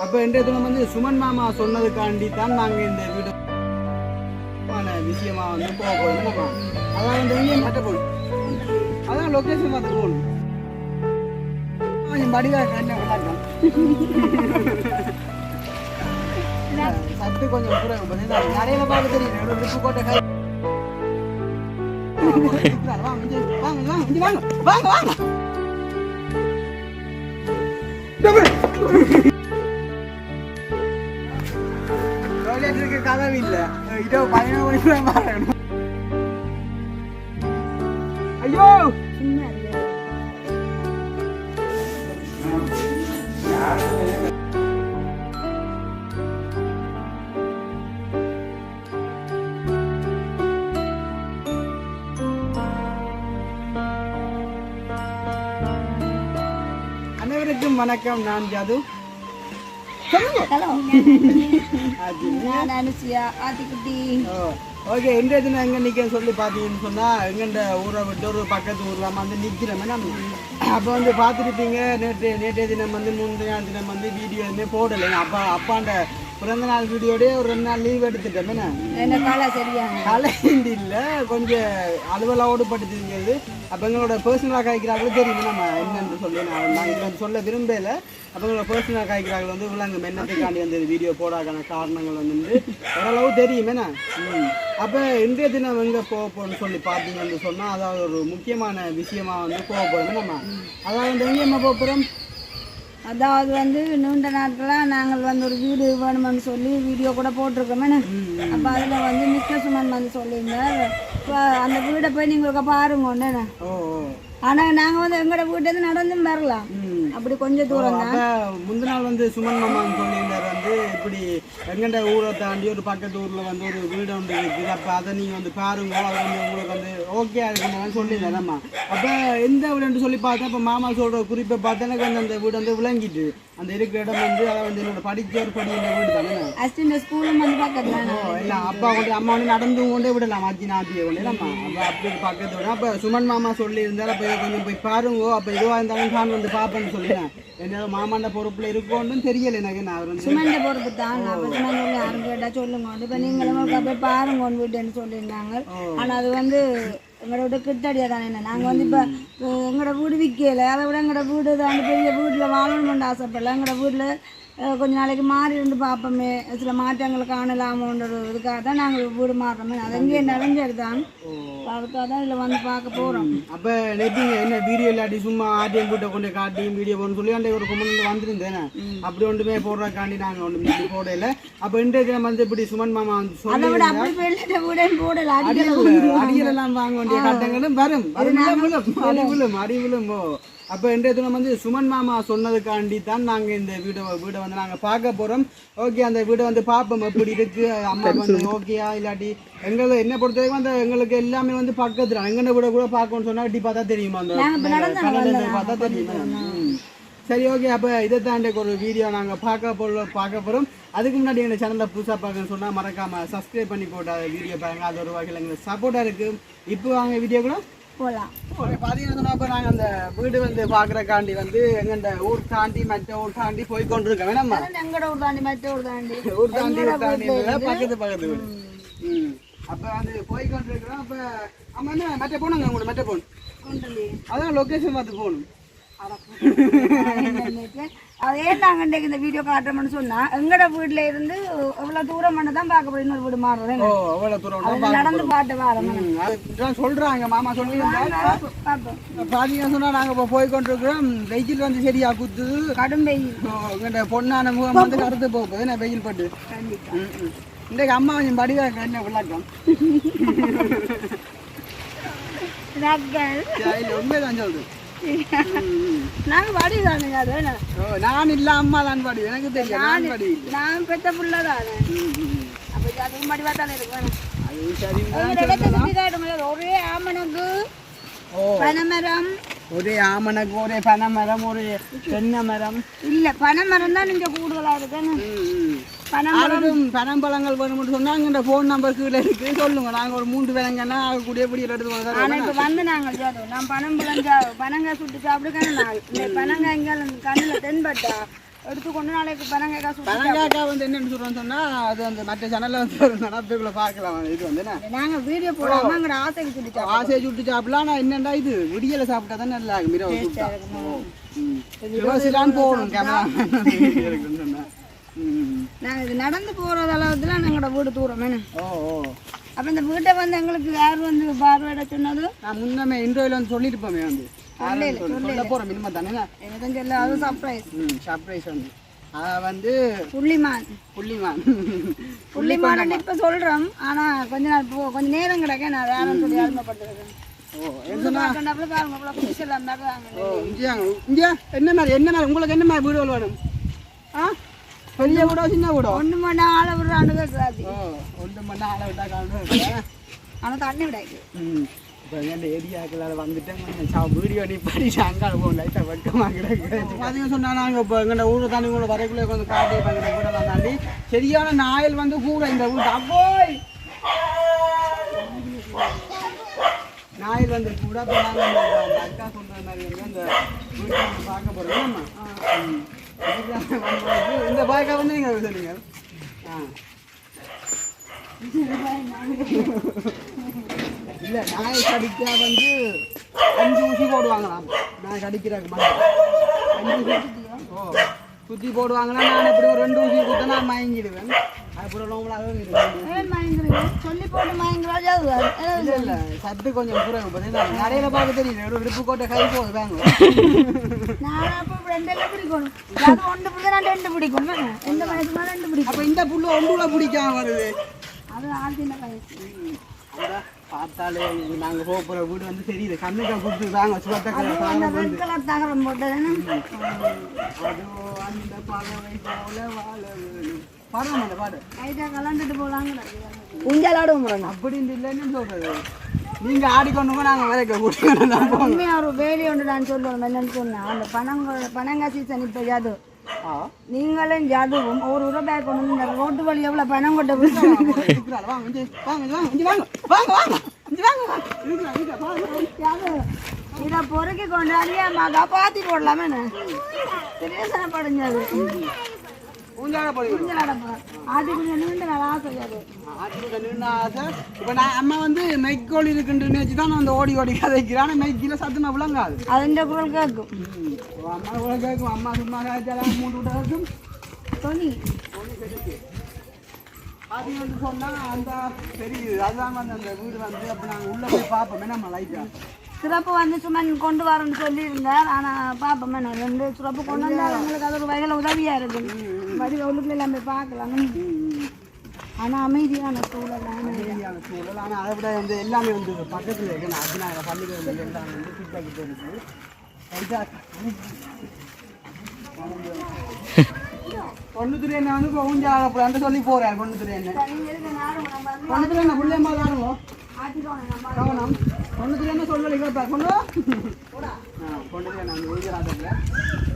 அப்போ இன்றைய தினம் வந்து சுமன் மாமா சொன்னதுக்காண்டி தான் நாங்கள் இந்த வீடு விஷயமா வந்து போக போகிறோம் அதான் வந்து எங்கேயும் கட்ட போகணும் அதான் லொக்கேஷன் பார்த்து போகணும் கொஞ்சம் படிவா என்ன சத்து கொஞ்சம் நிறைய பார்க்க தெரியும். ஒரு கோட்டை கை. வாங்க வாங்க வாங்க வாங்க வாங்க இருக்க கதவு இல்ல. இதோ பதினோரு மணிக்கு தான் பாருங்க ஐயோ! அனைவருக்கும் வணக்கம். நான் ஜாது. நான் அனுசியா ஆத்திக்குட்டி. ஓகே இன்றைய தினம் எங்கே நிற்க சொல்லி பார்த்தீங்கன்னு சொன்னால் எங்கெண்ட ஊரை விட்டு ஒரு பக்கத்து ஊரில் வந்து நிற்கிறோமே நம்ம. அப்போ வந்து பார்த்துருப்பீங்க நேற்று நேற்றைய தினம் வந்து முந்தைய தினம் வந்து வீடியோ எதுவுமே போடலை. அப்பா அப்பாண்ட பிறந்த நாள் வீடியோடய ஒரு ரெண்டு நாள் லீவ் எடுத்துட்டோமே நான் என்ன காலா சரியான கலைந்து இல்லை. கொஞ்சம் அலுவலாவோடு பட்டுருக்கிறது அப்போ எங்களோட பர்சனலாக காய்க்கிறாங்களோ தெரியும்? நம்ம என்னன்னு சொல்லி நான் நான் வந்து சொல்ல விரும்பல. அப்போ எங்களோட பர்சனலாக காய்க்கிறாங்க வந்து விலங்கு மென்னத்துக்காண்டி வந்து வீடியோ போடாக்கான காரணங்கள் வந்து ஓரளவு தெரியும். என்ன? ம். அப்போ இன்றைய தினம் எங்கே போக போகணும்னு சொல்லி பார்த்தீங்கன்னு சொன்னால் அதாவது ஒரு முக்கியமான விஷயமா வந்து போக போகிறோம் நம்ம அதாவது எங்கேயம்மா போக போகிறோம் அதாவது வந்து நீண்ட நாட்களாக நாங்கள் வந்து ஒரு வீடு வேணுமென்னு சொல்லி வீடியோ கூட போட்டிருக்கோமே. அப்போ அதில் வந்து மிக்க சுமன் வந்து சொல்லியிருந்தார். இப்போ அந்த வீடை போய் நீங்கள் பாருங்க ஒன்று ஆனால் நாங்கள் வந்து எங்களோட வீட்டை நடந்தும் வரலாம் அப்படி கொஞ்சம் தூரம் தான். முந்தின நாள் வந்து சுமன் மாமான்னு சொல்லியிருந்தார். வந்து இப்படி எங்கண்ட ஊரை தாண்டி ஒரு பக்கத்து ஊர்ல வந்து ஒரு வீடு ஒன்று இருக்குது. அப்ப அதை நீங்க வந்து பாருங்க. அது வந்து உங்களுக்கு வந்து ஓகே இருக்குன்னு சொல்லியிருந்தார் ஆமா. அப்ப எந்த வீடுன்னு சொல்லி பார்த்தேன் இப்ப மாமா சொல்ற குறிப்பை பார்த்து எனக்கு வந்து அந்த வீடு வந்து விளங்கிட்டு அந்த இருக்கிற இடம் வந்து அதை வந்து என்னோட படிச்ச ஒரு படி இந்த வீடு தானே? ஸ்கூலும் வந்து பக்கத்தில் இல்ல அப்பா கொண்டு அம்மா வந்து நடந்து கொண்டே விடலாம் அஜி நாத்தியை கொண்டு நம்ம அப்ப அப்படி பக்கத்து விட அப்ப சுமன் மாமா சொல்லி இருந்தாரு அப்ப கொஞ்சம் போய் பாருங்க. அப்ப இதுவா இருந்தாலும் நான் வந்து பாப்பேன்னு சொல்லினேன் என்ன மாமாண்ட பொறுப்புல இருக்கோன்னு தெரியல எனக்கு. நான் அவர் வந்து சுமந்த பொறுப்பு தான் நான் சொல்லி யாரும் கேட்டால் சொல்லுங்க இப்போ நீங்களும் போய் பாருங்க ஒன்று வீட்டுன்னு சொல்லியிருந்தாங்க ஆனால் அது வந்து எங்களோட வீடு கிட்டடியா தானே என்ன நாங்கள் வந்து இப்போ எங்களோட வீடு விற்கல அதை விட எங்களோட வீடு தான் பெரிய வீட்டில் வாழணும்னு ஆசைப்படல எங்களோட வீட்டில் கொஞ்ச நாளைக்கு மாறி இருந்து பார்ப்போமே. சில மாற்றங்களை காணலாமோன்ற ஒரு இதுக்காக தான் நாங்கள் வீடு மாறுறோமே. அது எங்கேயே நிறைஞ்சது தான் அதுக்காக தான் இதில் வந்து பார்க்க போகிறோம் அப்ப நேற்று என்ன வீடியோ இல்லாட்டி சும்மா ஆர்டிஎம் கூட்ட கொண்டு காட்டி வீடியோ போடணும் சொல்லி அந்த ஒரு கொமெண்ட் வந்திருந்தேன் அப்படி ஒன்றுமே போடுறக்காண்டி நாங்க ஒன்று போடல. அப்ப இன்றைய தினம் வந்து இப்படி சுமன் மாமா வந்து அதை விட அப்படி போடல. வாங்க வேண்டிய கட்டங்களும் வரும். அடி விழும் அடி. அப்ப இன்றைய தினம் வந்து சுமன் மாமா சொன்னதுக்காண்டி தான் நாங்க இந்த வீடை வீடை வந்து நாங்க பார்க்க போறோம். ஓகே அந்த வீடை வந்து பார்ப்போம். எப்படி இருக்கு? அம்மா வந்து ஓகேயா இல்லாட்டி எங்களை என்ன பொறுத்த வரைக்கும் அந்த எங்களுக்கு எல்லாமே வந்து பக்கத்துல. எங்கன வீட கூட பார்க்கணும்னு சொன்னா இப்படி பார்த்தா தெரியுமா? அந்த பார்த்தா தெரியுமா. சரி ஓகே அப்போ இதை தாண்டி ஒரு வீடியோ நாங்கள் பார்க்க போல பார்க்க போகிறோம் அதுக்கு முன்னாடி எங்கள் சேனலில் புதுசாக பார்க்கணும்னு சொன்னால் மறக்காமல் சப்ஸ்கிரைப் பண்ணி போட்ட வீடியோ பாருங்க. அது ஒரு வகையில் எங்களுக்கு சப்போர்ட்டாக இருக்குது இப்போ வாங்க வீடியோ கூட போகலாம் பார்த்தீங்கன்னா இப்போ நாங்கள் அந்த வீடு வந்து பார்க்குறக்காண்டி வந்து எங்கண்ட ஊர் தாண்டி மற்ற ஊர் தாண்டி போய் வேணாம்மா? எங்கட ஊர் தாண்டி மற்ற ஊர் தாண்டி. ஊர் தாண்டி ஊர் தாண்டி பக்கத்து பக்கத்து வீடு. ம். அப்போ வந்து போய் கொண்டிருக்கிறோம். அப்போ ஆமாம் என்ன மற்ற போனாங்க உங்களோட மற்ற அதான் லொக்கேஷன் பார்த்து போகணும். அது நாங்கள் இன்றைக்கு இந்த வீடியோ காட்டுறோம்னு சொன்னா எங்கட வீட்ல இருந்து எவ்வளவு தூரம் பண்ண தான் பார்க்க போறோம் இன்னொரு வீடு மாறுறோம் ஓ அவ்வளோ தூரம் நடந்து பாட்டு வரோம் சொல்றாங்க. மாமா சொல்லியிருந்தாங்க பார்ப்போம். பாத்தீங்கன்னா சொன்னா நாங்க இப்போ போய் கொண்டிருக்கிறோம் வெயில் வந்து சரியா குத்துது. கடும் வெயில். பொண்ணான முகம் வந்து கருத்து போகுது. என்ன வெயில் பட்டு. இன்றைக்கு அம்மா கொஞ்சம் படிவா என்ன விளாட்டம் உண்மைதான் சொல்றது. நாங்க பாடி தானுங்க அது நான் இல்ல அம்மா தான் படி எனக்கு தெரியும் நான் படி நான் பெத்த புள்ள தானே. அப்ப அதுவும் படிவா தானே இருக்கு அது சரி ஒரே ஆமணக்கு ஓ. பனைமரம். ஒரே ஆமணக்கு ஒரே பனை மரம் ஒரு தென்னை மரம். இல்ல பனைமரம் தான் இங்க கூடுதலா இருக்குன்னு ம், ம். பனை யாருக்கும் பனம்பழங்கள் வேணும்னு சொன்னாங்க இந்த ஃபோன் நம்பர் கீழே இருக்கு. சொல்லுங்க நாங்க ஒரு மூன்று பேரங்கன்னா ஆகக்கூடிய பிடி எடுத்து ஆனா வந்தா இப்ப வந்து நாங்க ஜாதம் நான் பனம் புலஞ்சா பனங்காய் சுட்டு சாப்பிடுக்கணும் நாள் இந்த பனங்காய் எங்கேயாலும் கண்ணுல தென்பட்டா? எடுத்துக்கொண்டு நாளைக்கு பனங்காய் சுட்டு வந்து என்னன்னு சொல்றேன்னு சொன்னா அது அந்த மற்ற சேனல்ல வந்து ஒரு நடப்புக்குள்ள பார்க்கலாம். இது வந்து என்ன? நாங்க வீடியோ போடாம எங்கட ஆசைக்கு சுட்டு ஆசையை சுட்டு சாப்பிடலாம். நான் என்னண்டா இது? விடியல சாப்பிட்டா தான் நல்லா இருக்கும்? சுட்டா போகணும் கேமரா. சொன்னா ம். நாங்க இது நடந்து போறது அளவுல எங்களோட வீடு தூரம் ஓ ஓ. அப்ப இந்த வீட்டை வந்து எங்களுக்கு யார் வந்து பார்வையிட சொன்னது? நான் முன்னமே இன்டர்வியூல வந்து சொல்லியிருப்போமே வந்து. யாருன்னு சொல்லி- போறேன் மினிமம் தானே? எனக்கு சொல்ல அது சர்ப்ரைஸ் ம் சர்ப்ரைஸ் வந்து. வந்து புள்ளிமான். புள்ளிமான். புள்ளிமான் இப்ப சொல்றோம் ஆனா கொஞ்ச நாள் போ கொஞ்ச நேரம் கிடக்க நான் வேணும்னு சொல்லி ஆரம்பப்பட்டிருக்கேன் ஓ என்ன மாதிரி என்ன மாதிரி? உங்களுக்கு என்ன மாதிரி வீடுகள் வேணும்? ஆ? பெரிய வீடோ சின்ன வீடோ ஒண்ணு மணி ஆளை விடுறான்னு கேட்குறாது ஓ ஒன்று மணி ஆளை விட்டா காணும் ஆனா தண்ணி விடாது ம் இப்போ இந்த ஏரியாக்களால் வந்துட்டேன் சா வீடியோ நீ படிச்சு அங்கே போகும் லைட்டாக வெக்கமாக கிடக்கு பார்த்தீங்க நாங்கள் இப்போ எங்கள்ட ஊரில் தாண்டி உங்களை வரைக்குள்ளே கொஞ்சம் காட்டி எங்கள் வீடெல்லாம் தாண்டி சரியான நாயல் வந்து கூட இந்த வீட்டு அப்போய் நாயல் வந்து கூட இப்போ நாங்கள் இந்த அக்கா சொல்கிற மாதிரி வந்து அந்த வீட்டை வந்து பார்க்க போகிறோம் இந்த பாய்க்கா வந்து நீங்கள் சொன்னீங்க ஆ. இல்லை நாய் கடிக்க வந்து அஞ்சு ஊசி போடுவாங்களாம். நாய் கடிக்கிறாங்க அஞ்சு ஊசி? ஓ குத்தி போடுவாங்கன்னா நான் எப்படி ஒரு ரெண்டு ஊசி கொடுத்தா நான் மயங்கிடுவேன். சொல்லி போட்டு மயங்குறாஜா சத்து கொஞ்சம் நடையில பார்க்க தெரியல ஒரு இடுப்பு கோட்டை கை போகுது வாங்க. நான் அப்போ ரெண்டெல்லாம் பிடிக்கணும். அது ஒன்று பிடிச்சா நான் ரெண்டு பிடிக்கணும்? ரெண்டு வயசு மேலே ரெண்டு பிடிக்கும் அப்ப இந்த புல்லு ஒன்றுல பிடிக்காம வருது. அது ஆழ்த்தின வயசு பார்த்தாலே நாங்க போக போற வீடு வந்து தெரியுது. கண்ணுக்கு கொடுத்து தாங்க சுவத்த கலர் அந்த ரெட் கலர் தகரம் போட்டதுன்னு அதோ அந்த பறவை போல வாழ அந்த பாடு. கலந்துட்டு போகலாங்க ஊஞ்சல் ஆடுவோம் அப்படின்னு இல்லைன்னு சொல்றது. நீங்க ஆடிக்கொண்டு நாங்க வரைக்க கூட்டிட்டு உண்மையாக ஒரு வேலி ஒன்று நான் சொல்லுவேன் என்னன்னு சொன்னேன். அந்த பனங்க பனங்க சீசன் இப்போ ஜாது நீங்களும் ஜாதுவும் ஒரு ரூபாய் கொண்டு வந்து இந்த ரோட்டு வழி எவ்வளோ பணம் கொட்ட இதை பொறுக்கி கொண்டு அழியா மகா பாத்தி போடலாமே பெரிய கொஞ்சம் நீண்ட நாள் ஆசை இப்போ நான் அம்மா வந்து மெய்க்கோழி இருக்குன்னு வச்சு தான் நான் அந்த ஓடி ஓடி கதைக்கிறேன் ஆனால் மெய்க்கில சத்தமாக விளங்காது அதுன்ற குரல் கேட்கும். அம்மா கூட கேட்கும் அம்மா சும்மா காய்ச்சாலும் மூட்டு விட்டா இருக்கும் துணி அது வந்து சொன்னா அந்த தெரியுது அதுதான் வந்து அந்த வீடு வந்து அப்போ நாங்கள் உள்ளே போய் பார்ப்போமே நம்ம லைட்டாக சிறப்பு வந்து சும்மா கொண்டு வரேன்னு சொல்லியிருந்தார். ஆனால் பாப்போமே நான் ரெண்டு சிறப்பு கொண்டு வந்தால் எங்களுக்கு அது ஒரு வகையில் உதவியாக இருக்குது வரி உள்ளுக்குள்ள எல்லாம் பார்க்கலாம். ஆனால் அமைதியான சூழல் அமைதியான சூழல். ஆனால் அதை விட வந்து எல்லாமே வந்து பக்கத்தில் இருக்கு நான் அதிநாயக பள்ளிகள் வந்து எல்லாமே வந்து கிட்ட கிட்ட இருக்கு. ரைட்டா? பொண்ணுத்துறை என்ன வந்து போறான்னு சொல்லி போறேன் பொண்ணுத்துறை என்ன. பொண்ணுத்துறை என்ன புள்ளையம்மா தானுங்க கவனம். என்ன சொல்லலை ஆ பொண்ணுத்துறை நான் ஊஞ்சலாட்டத்தில்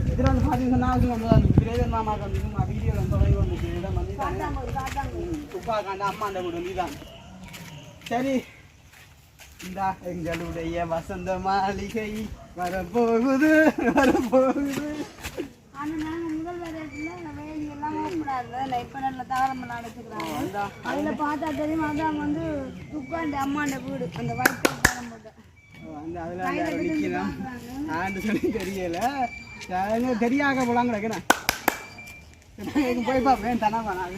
இதில் வந்து பார்த்தீங்கன்னா வந்து அந்த திரேதன் மாமாக்கு வந்து வந்து தொலைவு வந்துச்சு இடம் வந்து தானே துப்பா காண்ட அம்மா அந்த வீடு நீதான் சரி. இந்த எங்களுடைய வசந்த மாளிகை வரப்போகுது வரப்போகுது. ஆனால் நாங்கள் முதல் வரையத்தில் இப்போ நல்ல தகரமெல்லாம் அடைச்சிக்கிறாங்க. இந்தா, அதில் பார்த்தா தெரியும் அதான் வந்து துப்பாண்ட அம்மாண்ட வீடு அந்த வயிற்று படம் போட்டு தெரியல. தெரியாத போலாம் கிடக்குறேன் போய் பார்ப்பேன் தானே வேணாம்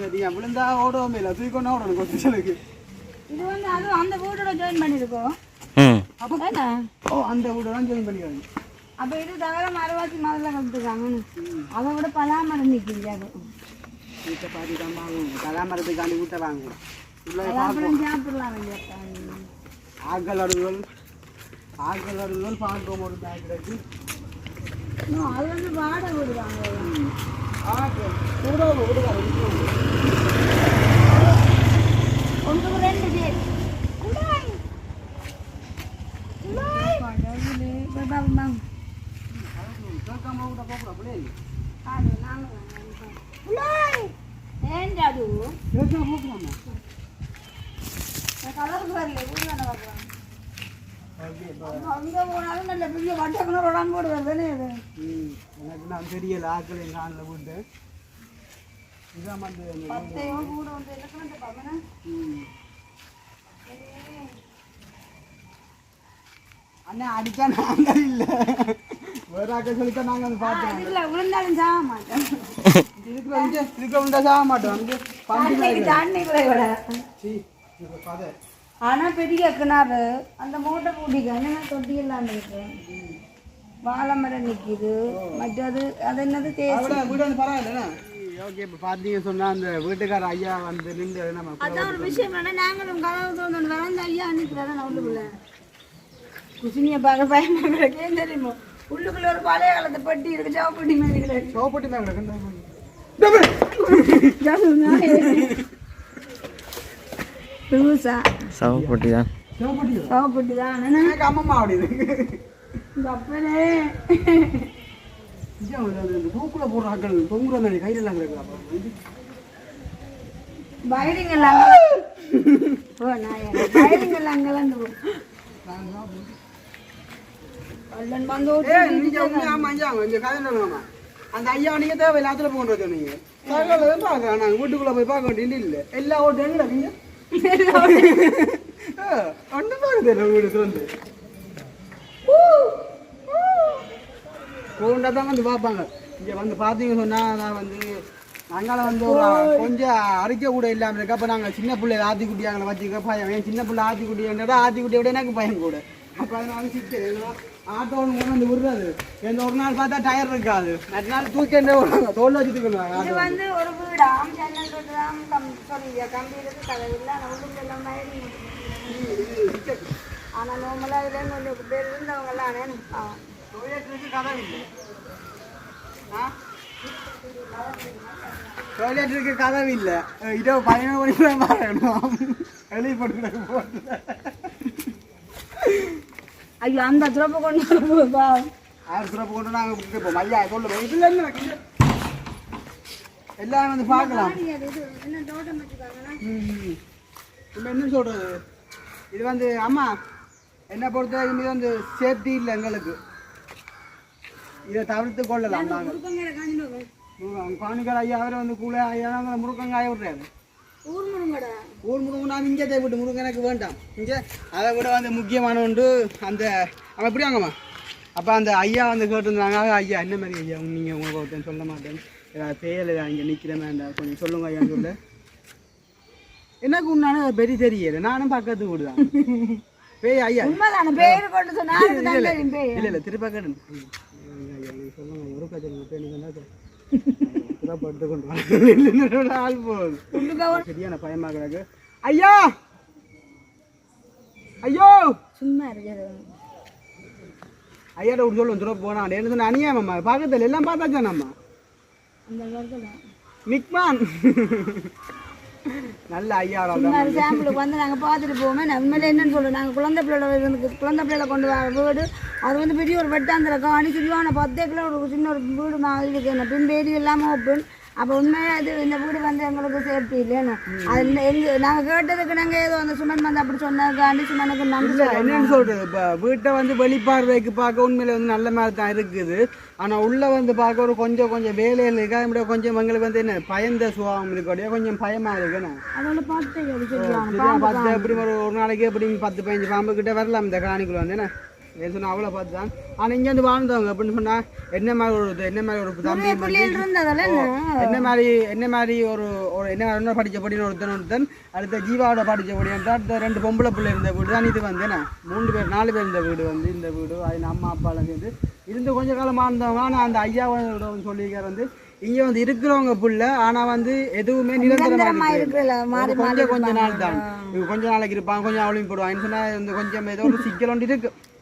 சரியா விழுந்தா ஓடுவோமே இல்லை தூக்கணும் ஓடணும் கொஞ்சம் சொல்லுக்கு. இது வந்து அதுவும் அந்த வீடோட ஜாயின் பண்ணியிருக்கோம். ம். அப்போ ஓ அந்த வீடெல்லாம் ஜாயின் பண்ணிக்காது அப்போ இது தவிர மரவாசி மாதிரில கற்றுக்காங்க அதை விட பலாமரம் நிற்கிது அது. வீட்டை பார்த்து தான் வாங்குவோம். கலாமரத்துக்காண்டி வீட்டை வாங்குவோம். உள்ள பலாப்பழம் சாப்பிடலாம் ஆக்கள் அருள்கள் ஆக்கள் அருள்கள் பார்ப்போம். ஒரு பேக் இருக்கு அது வந்து வாடகை விடுவாங்க ஆக்கள். கூட விடுவாங்க ஒன்றுக்கு ரெண்டு பேர். குடாய். கடவுளே. போய் பாப்போம் வாங்க. நான் பெரிய ஆக்கள் போட்டு இதான் வந்து அண்ணா அடிச்சா நாங்கள் இல்லை விழுந்தாலும் சாக மாட்டோம். இப்போ கதை ஆனா பெரிய கிணறு அந்த மூட்டை பூட்டிக்க என்ன தொட்டி எல்லாம் இருக்கு. வாழை மரம் நிக்குது. மற்றது அது என்னது ஓகே இப்போ பார்த்தீங்க சொன்னா அந்த வீட்டுக்கார ஐயா வந்து நின்று நம்ம அதான் ஒரு விஷயம் என்ன நாங்களும் கதவு தோணும் வர அந்த ஐயா அன்னைக்கு நான் உள்ளுக்குள்ள. குசினியை பார்க்க பயமா கிடக்கே தெரியுமோ? உள்ளுக்குள்ள ஒரு பழைய காலத்து பெட்டி இருக்கு சவப்பட்டி மாதிரி கிடக்கு சோப்பட்டி தான் கிடக்கு சவப்பட்டி தான் சோப்பட்டி சவப்பட்டி தான் என்ன எனக்கு அம்மம்மா அப்படி இருக்கு அப்பனே. தூக்குல போடுற ஆக்கள் மாதிரி கையில எல்லாம் ஓ நான் வயரிங் எல்லாம் அங்கெல்லாம் கல்லன் வந்து நீங்க உண்மையா ஐயா, இங்க கதை சொல்லுங்கம்மா. அந்த ஐயா நீங்க தேவை எல்லாத்துல சொன்னீங்க சகல தான் பார்க்கலாம் நாங்க வீட்டுக்குள்ள போய் பார்க்க வேண்டியது இல்ல எல்லா ஓட்டு எங்கடா நீங்க பார்க்க தெரியல வீடு சொல்லு போண்டா தான் வந்து பார்ப்பாங்க இங்க வந்து பார்த்தீங்க சொன்னா நான் வந்து நாங்கள வந்து ஒரு கொஞ்சம் அரிக்க கூட இல்லாம இருக்கு அப்ப நாங்க சின்ன பிள்ளை ஆத்தி குட்டியாங்களை வச்சுக்க பயம் என் சின்ன பிள்ளை ஆத்தி குட்டியா ஆத்தி குட்டியை விட எனக்கு பயம் கூட அப்ப அதனால சிட்டு ஆட்டோ ஒன்று கொண்டு வந்து விடுறது. எந்த ஒரு நாள் பார்த்தா டயர் இருக்காது. மற்ற நாள் தூக்கிண்டே வருவாங்க தோல் வச்சு தூக்கணும் இது வந்து ஒரு வீடாம் ஜன்னல் தொட்டுதான் கம் சொல்லி கம்பி இருக்கு கதவு இல்லை. ஆனால் உள்ளுக்கு எல்லாம் வயரிங் ஆனால் நார்மலாக இதில் கொஞ்சம் பேர் இருந்தவங்க எல்லாம் ஆ டொய்லெட்டுக்கு கதவு இல்லை. ஆ? டொய்லெட்டுக்கு கதவு இல்லை. இதோ பதினோரு மணிக்கு தான் பார்க்கணும். வெளியே போட்டு போட்டு ஐயோ அந்த துறப்பு கொண்டு வருவா ஆறு சிறப்பு கொண்டு நாங்கள் கொடுத்துருப்போம் ஐயா சொல்லுவோம் இதில் என்ன? எல்லாரும் வந்து பார்க்கலாம். இப்ப என்ன சொல்றது? இது வந்து அம்மா என்னை பொறுத்த வரைக்கும் இது வந்து சேஃப்டி இல்லை எங்களுக்கு. இதை தவிர்த்து கொள்ளலாம் நாங்கள் ஐயா அவரை வந்து கூட ஐயா நாங்கள் முருக்கங்காய விடுறாரு ஊர் முருகன் நான் இங்கே தேவைப்பட்டு முருகன் எனக்கு வேண்டாம். இங்கே அதை விட வந்து முக்கியமான ஒன்று அந்த அவன் எப்படி வாங்கம்மா. அப்போ அந்த ஐயா வந்து கேட்டிருந்தாங்க ஐயா என்ன மாதிரி ஐயா? நீங்கள் உங்களுக்கு ஒருத்தன் சொல்ல மாட்டேன் ஏதாவது செயல் இங்கே நிற்கிறேன் வேண்டாம் கொஞ்சம் சொல்லுங்க ஐயான்னு சொல்ல. எனக்கு உன்னான பெரிய தெரியல. நானும் பக்கத்து வீடு தான். பேய் ஐயா. இல்லை இல்லை. திருப்ப கேட்டு ஐயா சொல்லுங்க. ஒரு கதை பேர் நீங்கள் படுத்து கொண்டு ஆள் போகுது சரியான ஐயா! ஐயோ! சும்மா இருக்கிறது ஐயாட்ட ஒரு சொல்லுவோம் துறை போனா என்ன சொன்ன அநியாயம்மா பக்கத்துல எல்லாம் பார்த்தாச்சா நம்ம? அந்த நிக்மான் நல்ல ஐயா சும்மா ஒரு சாம்பிளுக்கு வந்து நாங்கள் பார்த்துட்டு போவோமே. உண்மையில என்னன்னு சொல்லுவோம் நாங்கள் குழந்தை பிள்ளையோட இருந்து குழந்தை பிள்ளைகளை கொண்டு வர வீடு அது வந்து பெரிய ஒரு வெட்டாந்திர காணி சொல்லுவாங்க பத்தே கிலோ ஒரு சின்ன ஒரு வீடு மாதிரி இருக்கு. என்ன பின் பேடி இல்லாமல் ஓப்பன் அப்போ உண்மையாக இது இந்த வீடு வந்து எங்களுக்கு சேஃப்டி இல்லைன்னு. அது எங்க நாங்கள் கேட்டதுக்கு நாங்கள் ஏதோ அந்த சுமன் வந்து அப்படி சொன்னதுக்காண்டி சுமனுக்கு நன்றி என்னன்னு சொல்றது இப்ப வீட்டை வந்து வெளிப்பார்வைக்கு பார்க்க உண்மையில வந்து நல்ல மாதிரி தான் இருக்குது. ஆனா உள்ள வந்து பார்க்க ஒரு கொஞ்சம் கொஞ்சம் வேலையில் இருக்கா? இப்படி கொஞ்சம் எங்களுக்கு வந்து என்ன பயந்த சுபாவம் இருக்கக்கூடிய கொஞ்சம் பயமா இருக்குன்னு அதோட பார்த்து பத்து எப்படி ஒரு ஒரு நாளைக்கு எப்படி பத்து பதினஞ்சு பாம்பு கிட்ட வரலாம் இந்த காணிக்குள்ள வந்து என்ன? ஏன் சொன்னா அவ்வளோ பார்த்து தான் ஆனால் இங்கே வந்து வாழ்ந்தவங்க அப்படின்னு சொன்னா என்ன மாதிரி ஒரு என்ன மாதிரி ஒரு தம்பி என்ன? மாதிரி என்ன மாதிரி ஒரு ஒரு என்ன மாதிரி படித்த படின்னு ஒருத்தன் ஒருத்தன் அடுத்த ஜீவாவோட படித்த படி அடுத்த ரெண்டு பொம்பளை பிள்ளை இருந்த வீடு தான் இது வந்து என்ன? மூணு பேர் நாலு பேர் இருந்த வீடு வந்து இந்த வீடு அது அம்மா அப்பாலாம் சேர்ந்து இருந்து கொஞ்ச காலமாக இருந்தவங்க ஆனால் அந்த ஐயாவோட சொல்லியிருக்காரு வந்து இங்கே வந்து இருக்கிறவங்க புள்ள ஆனால் வந்து எதுவுமே நிரந்தரமாக கொஞ்சம் கொஞ்ச நாள் தான். கொஞ்ச நாளைக்கு இருப்பாங்க கொஞ்சம் அவளையும் போடுவாங்க சொன்னா இந்த கொஞ்சம் ஏதோ ஒரு சிக்கல் ஒன்று இருக்கு. பாஞ்ச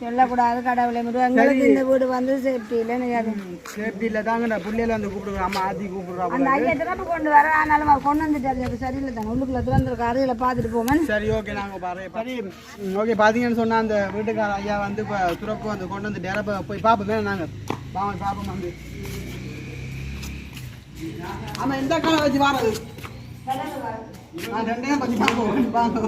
சொல்லக்கூடாது கடவுளை. மட்டும் எங்களுக்கு இந்த வீடு வந்து சேஃப்டி அது சேஃப்டி இல்லை பிள்ளையில வந்து கூப்பிடுறோம் அம்மா ஆத்தி கூப்பிடுறா அந்த ஐயா திறப்பு கொண்டு வர. ஆனாலும் அவர் கொண்டு வந்துட்டாரு அது சரியில்லை தானே. உள்ளுக்குள்ள திறந்துருக்க. அறையில பார்த்துட்டு போவேன். சரி ஓகே நாங்கள் பாரு சரி ஓகே பார்த்தீங்கன்னு சொன்னால் அந்த வீட்டுக்கார ஐயா வந்து இப்போ துறப்பு வந்து கொண்டு வந்து டேரப்ப போய் பார்ப்போமே நாங்கள் வாங்க பார்ப்போம் வந்து. ஆமாம் எந்த காலம் வச்சு வாரது? ரெண்டையும் பற்றி பார்ப்போம் வாங்க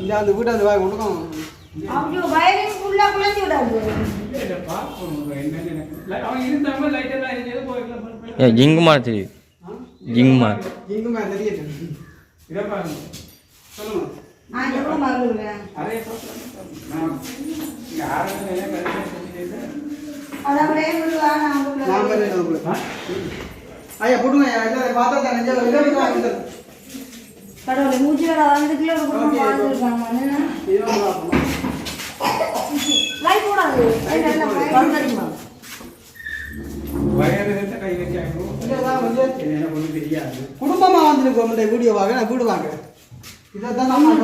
இந்த அந்த வீட்டை அந்த வாய் கொடுக்கும் அவங்க விடாது. ஏன் சொல்லுங்க. நான் எவ்வளோ விடுவா நான் நான் உங்களை பண்ணி உங்களுக்கு ஐயா போடுங்க ஐயா. இல்லை பார்த்தா தான் நெஞ்சா இல்லை இல்லை வாங்க கடவுளை மூச்சு வேலை வந்து கிலோ கொடுக்கணும் பார்த்துருக்காங்க என்ன? இது வந்து பார்ப்போம் லைட் போடாது குடும்பமா வந்திருக்கோம் இந்த வீடியோவாக நான் வீடு வாங்க இதைத்தான் நம்ம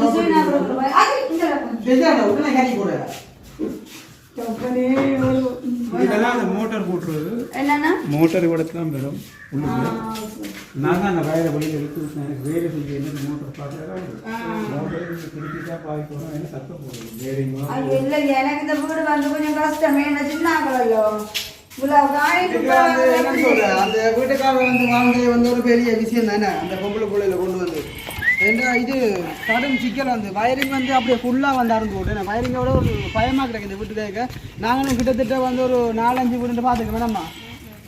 இதெல்லாம் அந்த மோட்டார் போட்டுறது. என்னன்னா? மோட்டார் தான் வரும். உள்ளுக்குள்ள. நான் தான் அந்த வயலை வெளியில் எடுத்து. எனக்கு வேலை செஞ்சு என்ன மோட்டார் பார்க்குறேன் மோட்டார் திருப்பிட்டா பாதி போகிறோம் என்ன சத்தம் போடுது அது இல்லை எனக்கு இந்த வீடு வந்து கொஞ்சம் கஷ்டமே. என்ன சின்ன ஆகலையோ இவ்வளவு காணிட்டு இதுல வந்து என்ன சொல்ற அந்த வீட்டுக்காரர் வந்து வாங்கினது வந்து ஒரு பெரிய விஷயம் தானே? அந்த பொம்பளை பிள்ளையில கொண்டு வந்து ஏன்னா இது கடும் சிக்கல் வந்து. வயரிங் வந்து அப்படியே ஃபுல்லாக வந்து அறந்து விட்டு வயரிங்கோட ஒரு பயமாக கிடக்கு இந்த வீட்டுக்கு நாங்களும் கிட்டத்தட்ட வந்து ஒரு நாலஞ்சு வீடு பார்த்துக்க வேணாமா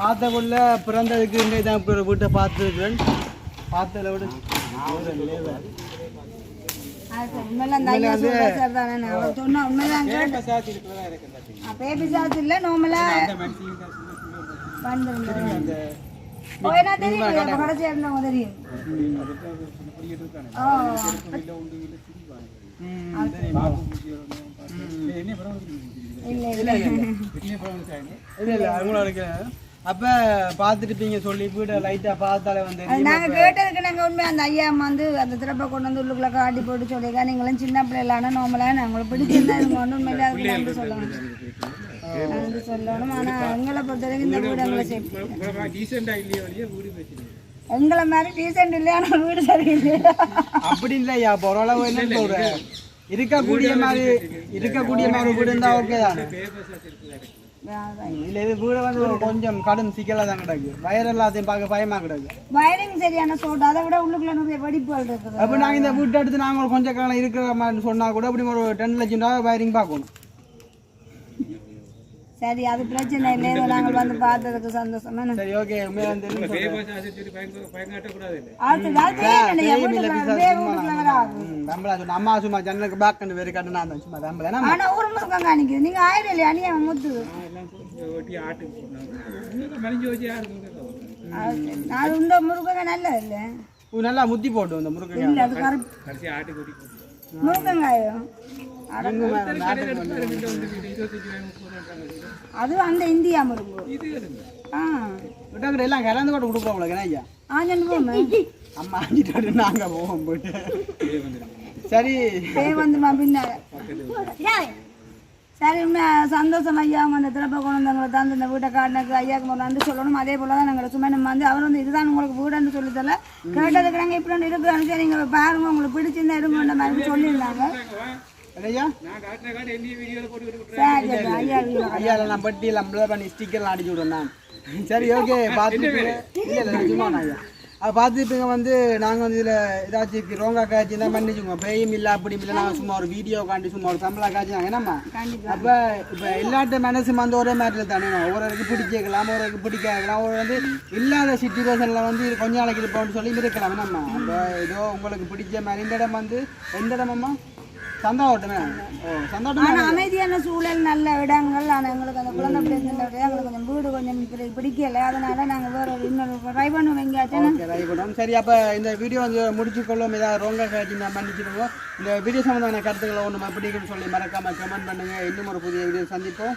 பார்த்தக்குள்ள பிறந்ததுக்கு இந்த இதான் இப்போ ஒரு வீட்டை பார்த்துருக்குறேன். பார்த்ததில் விட நான் தெரியும். அப்போ பார்த்துருப்பீங்க சொல்லி வீட்டை லைட்டாக பார்த்தாலே வந்து நாங்க கேட்டதுக்கு நாங்க உண்மை அந்த ஐயா வந்து அந்த திறப்பை கொண்டு வந்து உள்ளுக்குள்ள காட்டி போட்டு சொல்லியிருக்கா நீங்களும் சின்ன பிள்ளைலான நார்மலா நாங்களை பிடிச்சிருந்தா இவங்க ஒன்றும் உண்மையிலே அதுக்கு நன்றி சொல்லணும் நன்றி சொல்லணும் ஆனா எங்களை பொறுத்த வரைக்கும் இந்த வீடு எங்களை எங்களை மாதிரி டீசென்ட் இல்லையா? வீடு சரியில்லையா? அப்படி இல்லையா ஓரளவு என்ன சொல்றேன் இருக்கக்கூடிய மாதிரி இருக்கக்கூடிய மாதிரி வீடு இருந்தா ஓகே தானே? இல்ல இது வீடு வந்து கொஞ்சம் கடும் சிக்கலா தான் கிடக்கு. வயர் எல்லாத்தையும் பார்க்க பயமா கிடக்கு. வயரிங் சரியான சோட்டு அதை விட உள்ளுக்குள்ள நிறைய வெடிப்புகள் இருக்குது. அப்ப நாங்க இந்த வீட்டை எடுத்து நாங்க கொஞ்சம் காலம் இருக்கிற மாதிரி சொன்னா கூட அப்படி ஒரு டென் லட்சம் ரூபாய் வயரிங் பார்க்கணும். சரி அது பிரச்சனை இல்லை. ஏதோ நாங்கள் வந்து பார்த்ததுக்கு சந்தோஷம். என்ன? சரி ஓகே உண்மையா வந்து அம்மா சும்மா ஜன்னலுக்கு பேக் கண்டு வேறு கண்டு நான் சும்மா தம்பல ஆனா ஊர் முழுக்கம் காணிக்குது. நீங்க ஆயிரம் இல்லையா? முத்து? வச்சு யாருக்கு அது அது இந்த முருகங்க நல்லது இல்லை? நல்லா முத்தி போட்டு இந்த முருகன் இல்லை அது அது அந்த இந்தியா முருங்கு ஆ. விட்டாக்கிட்ட எல்லாம் கலந்து கூட கொடுப்போம் ஐயா. ஆஞ்சன் போமே அம்மா ஆஞ்சிட்டு நாங்க போவோம் போயிட்டு. சரி. பே வந்துமா பின்னால சரி சந்தோஷம் ஐயா அந்த திறப்பை கொண்டு வந்தவங்களை தான் இந்த வீட்டை காட்டினக்கு ஐயாவுக்கு முதல்ல நன்றி சொல்லணும். அதே போல தான் நாங்கள் சும்மா நம்ம வந்து அவர் வந்து இதுதான் உங்களுக்கு வீடுன்னு சொல்லி தரல. கேட்டதுக்கு நாங்கள் இப்படி இருக்கிறோம் சரி நீங்கள் பாருங்க உங்களுக்கு பிடிச்சிருந்தா இருங்கன்ற மாதிரி சொல்லியிருந்தாங்க. ஐயா ஐயா வீடு ஐயா. நான் பட்டி அப்ளை பண்ணி ஸ்டிக்கர்லாம் அடிச்சு விடுவேன் நான். சரி ஓகே பார்த்துட்டு இல்லை இல்லை சும்மா நான் ஐயா. அதை பார்த்துட்டு வந்து நாங்கள் வந்து இதில் ஏதாச்சும் ரோங்கா காய்ச்சி தான் பண்ணிச்சுக்கோங்க பேயும் இல்லை அப்படி இல்லை நான் சும்மா ஒரு வீடியோ காண்டி சும்மா ஒரு சம்பளம் காய்ச்சினாங்க என்னம்மா? அப்போ இப்போ எல்லாட்ட மனசு வந்து ஒரே மாதிரில தானே ஒருவருக்கு பிடிச்சிக்கலாம் ஒருவருக்கு பிடிக்கலாம் ஒரு வந்து இல்லாத சுச்சுவேஷனில் வந்து இது கொஞ்ச நாளைக்கு இருப்போம்னு சொல்லி இருக்கலாம் என்னம்மா? அப்போ ஏதோ உங்களுக்கு பிடிச்ச மாதிரி இந்த இடம் வந்து எந்த இடமம்மா சந்தாவட்டமே ஓ சந்தாவட்டமே ஆனா அமைதியான சூழல் நல்ல இடங்கள் ஆனால் எங்களுக்கு அந்த குழந்தை பிடிக்கின்ற எங்களுக்கு கொஞ்சம் வீடு கொஞ்சம் பிடி- பிடிக்கல. அதனால நாங்கள் வேற ஒரு இன்னொரு ட்ரை பண்ணுவோம் எங்கேயாச்சும். ஓகே ரைபடம் சரி அப்போ இந்த வீடியோ வந்து முடிச்சுக்கொள்ளும். ஏதாவது ரோங்கா காய்ச்சி நான் மன்னிச்சிடுவோம். இந்த வீடியோ சம்மந்தமான கருத்துக்களை ஒன்று பிடிக்குன்னு சொல்லி மறக்காமல் கமெண்ட் பண்ணுங்கள் இன்னும் ஒரு புதிய வீடியோ சந்திப்போம்.